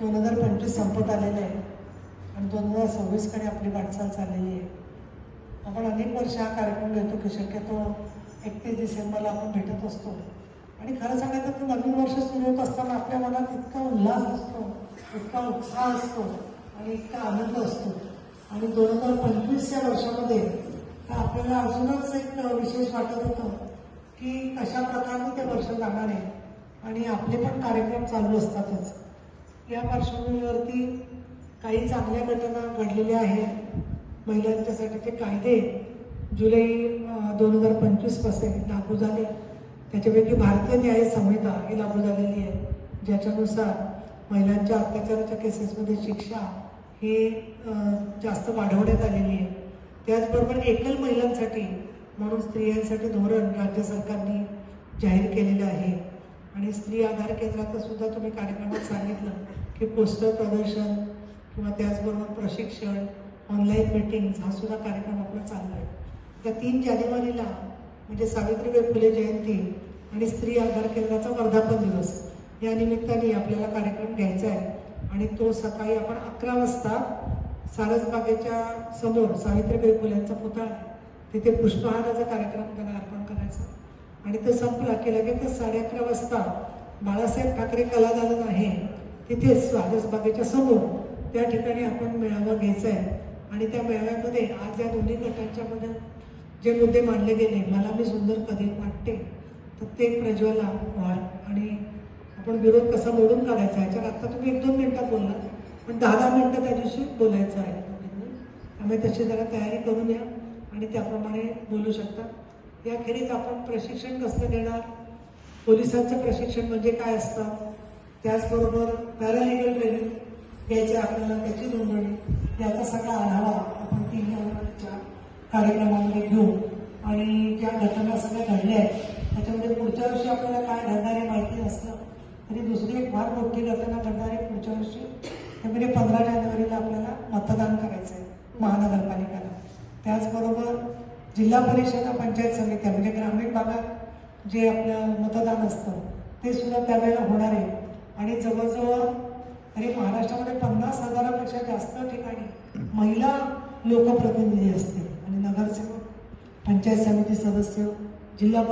दोन हजार पंचवीस संपत आलेलं आहे. आणि दोन हजार सव्वीसकडे आपली वाटचाल चाललेली आहे. आपण अनेक वर्ष हा कार्यक्रम घेतो की शक्यतो एकतीस डिसेंबरला आपण भेटत असतो. आणि खरं सांगायचं तर नवीन वर्ष सुरू होत असताना आपल्या मनात इतका उल्हास असतो इतका उत्साह असतो आणि इतका आनंद असतो. आणि दोन हजार पंचवीसच्या वर्षामध्ये तर आपल्याला अजूनच एक विशेष वाटत होतं की कशा प्रकारे ते वर्ष जाणार आहे. आणि आपले पण कार्यक्रम चालू असतातच. या पार्श्वभूमीवरती काही चांगल्या घटना घडलेल्या आहेत. महिलांच्यासाठीचे कायदे जुलै दोन हजार पंचवीसपासून लागू झाले. त्याच्यापैकी भारतीय न्याय संहिता ही लागू झालेली आहे. ज्याच्यानुसार महिलांच्या अत्याचाराच्या केसेसमध्ये शिक्षा ही जास्त वाढवण्यात आलेली आहे. त्याचबरोबर एकल महिलांसाठी म्हणून स्त्रियांसाठी धोरण राज्य सरकारने जाहीर केलेलं आहे. आणि स्त्री आधार केंद्रात सुद्धा तुम्ही कार्यक्रमात सांगितलं. हे पोस्टर प्रदर्शन किंवा त्याचबरोबर प्रशिक्षण ऑनलाईन मीटिंग्ज हा सुद्धा कार्यक्रम आपला चालला आहे. त्या तीन जानेवारीला म्हणजे सावित्रीबाई फुले जयंती आणि स्त्री आधार केंद्राचा वर्धापन दिवस या निमित्ताने आपल्याला कार्यक्रम घ्यायचा आहे. आणि तो सकाळी आपण अकरा वाजता सारसबागेच्या समोर सावित्रीबाई फुल्यांचा पुतळा आहे. तिथे पुष्पहाराचा कार्यक्रम त्यांना अर्पण करायचा. आणि तो संपला की लगेच साडे अकरा वाजता बाळासाहेब ठाकरे कलादालन आहे. तिथेच बागेच्या समोर त्या ठिकाणी आपण मेळावा घ्यायचा आहे आणि त्या मेळाव्यामध्ये आज या दोन्ही गटांच्या मध्ये जे मुद्दे मांडले गेले मला मी सुंदर कधी वाटते. तर ते प्रज्वला व्हाल आणि आपण विरोध कसा मोडून काढायचा याच्यात आता तुम्ही एक दोन मिनिटात बोलला पण दहा दहा मिनिटं त्या दिवशी बोलायचं आहे. त्यामुळे तशी जरा तयारी करून या आणि त्याप्रमाणे बोलू शकता. याखेरीज आपण प्रशिक्षण कसं देणार? पोलिसांचं प्रशिक्षण म्हणजे काय असतं? त्याचबरोबर पॅरालिगल ट्रेनिंग घ्यायची आपल्याला त्याची नोंदणी. याचा सगळा आढावा आपण तीन जानेवारीच्या कार्यक्रमामध्ये घेऊ. आणि ज्या घटना सगळ्या घडल्या आहेत त्याच्यामध्ये पुढच्या वर्षी आपल्याला काय घडणार आहे माहिती नसलं तरी दुसरी एक फार मोठी घटना घडणार आहे पुढच्या वर्षी. ते म्हणजे पंधरा जानेवारीला आपल्याला मतदान करायचं आहे महानगरपालिकेला. त्याचबरोबर जिल्हा परिषद पंचायत समित्या म्हणजे ग्रामीण भागात जे आपलं मतदान असतं ते सुद्धा त्यावेळेला होणार आहे. आणि जवळजवळ अरे महाराष्ट्रामध्ये पन्नास हजारापेक्षा जास्त ठिकाणी महिला लोकप्रतिनिधी असतील. आणि नगरसेवक पंचायत समिती सदस्य जिल्हा